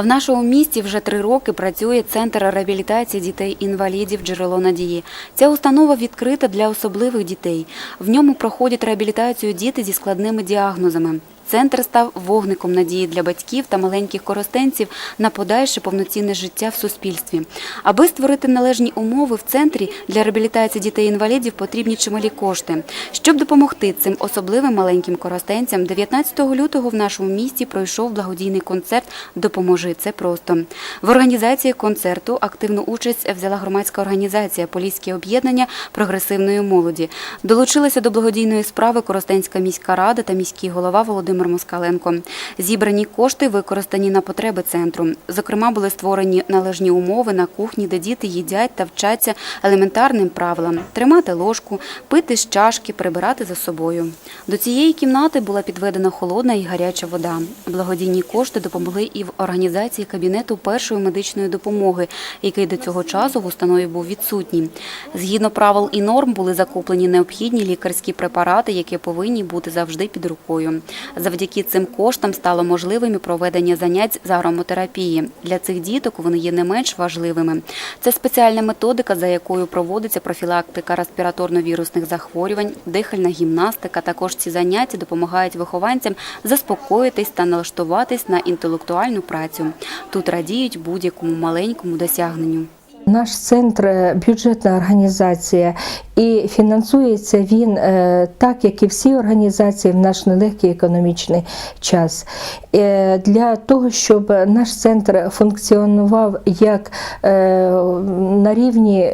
В нашому місті вже три роки працює центр реабілітації дітей-інвалідів Джерело надії. Ця установа відкрита для особливих дітей. В ньому проходять реабілітацію діти зі складними діагнозами. Центр став вогником надії для батьків та маленьких коростенців на подальше повноцінне життя в суспільстві. Аби створити належні умови в центрі для реабілітації дітей-інвалідів потрібні чималі кошти. Щоб допомогти цим особливим маленьким коростенцям, 19 лютого в нашому місті пройшов благодійний концерт Допоможи це просто. В організації концерту активну участь взяла громадська організація Поліське об'єднання прогресивної молоді. Долучилася до благодійної справи Коростенська міська рада та міський голова Володимир Москаленко. Зібрані кошти використані на потреби центру. Зокрема, були створені належні умови на кухні, де діти їдять та вчаться елементарним правилам: тримати ложку, пити з чашки, прибирати за собою. До цієї кімнати була підведена холодна і гаряча вода. Благодійні кошти допомогли і в організації кабінету першої медичної допомоги, який до цього часу в установі був відсутній. Згідно правил і норм були закуплені необхідні лікарські препарати, які повинні бути завжди під рукою. Завдяки цим коштам стало можливим і проведення занять з ароматерапії. Для цих діток вони є не менш важливими. Це спеціальна методика, за якою проводиться профілактика респіраторно-вірусних захворювань, дихальна гімнастика. Також ці заняття допомагають вихованцям заспокоїтись та налаштуватись на інтелектуальну працю. Тут радіють будь-якому маленькому досягненню. Наш центр е, бюджетна організація і фінансується він е, так, як і всі організації в наш нелегкий економічний час. Е, Для того, щоб наш центр функціонував як на рівні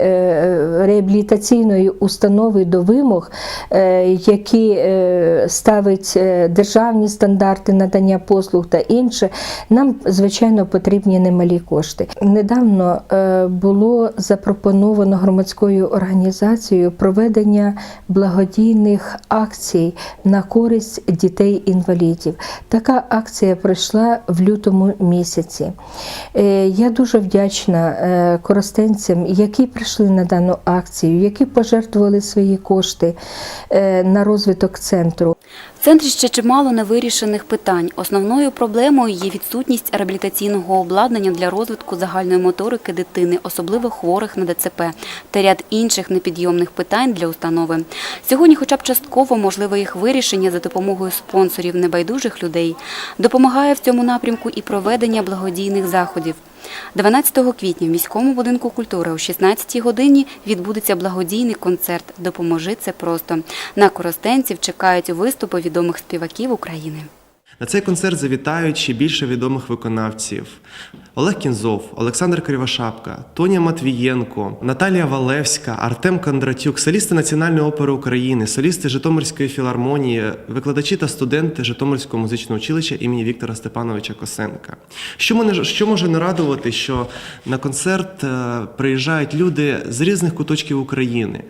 реабілітаційної установи до вимог, які ставить державні стандарти надання послуг та інше, нам звичайно потрібні немалі кошти. Недавно е, було запропоновано громадською організацією проведення благодійних акцій на користь дітей-інвалідів. Така акція пройшла в лютому місяці. Е, Я дуже вдячна е, коростенцям, які прийшли на дану акцію, які пожертвували свої кошти е, на розвиток центру. Центрі ще чимало невирішених питань. Основною проблемою є відсутність реабілітаційного обладнання для розвитку загальної моторики дитини, особливо хворих на ДЦП, та ряд інших непідйомних питань для установи. Сьогодні, хоча б частково можливе їх вирішення за допомогою спонсорів небайдужих людей, допомагає в цьому напрямку і проведення благодійних заходів. 12 квітня в міському будинку культури о 16 годині відбудеться благодійний концерт Допоможи це просто. На коростенців чекають виступи відомих співаків України. На цей концерт завітають ще більше відомих виконавців: Олег Кінзов, Олександр Кривошапка, Тоня Матвієнко, Наталія Валевська, Артем Кондратюк, солісти Національної опери України, солісти Житомирської філармонії, викладачі та студенти Житомирського музичного училища імені Віктора Степановича Косенка. Що, мене, що може не радувати, що на концерт е, приїжджають люди з різних куточків України,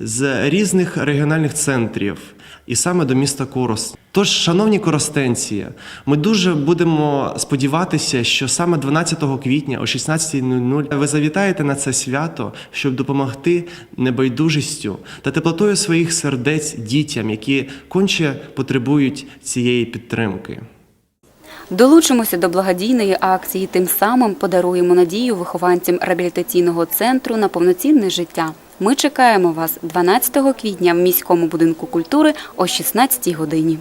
з різних регіональних центрів і саме до міста Корос. Тож, шановні коростенці, ми дуже будемо сподіватися, що саме 12 квітня о 16.00 ви завітаєте на це свято, щоб допомогти небайдужістю та теплотою своїх сердець дітям, які конче потребують цієї підтримки. Долучимося до благодійної акції, тим самим подаруємо надію вихованцям реабілітаційного центру на повноцінне життя. Ми чекаємо вас 12 квітня в міському будинку культури о 16 годині.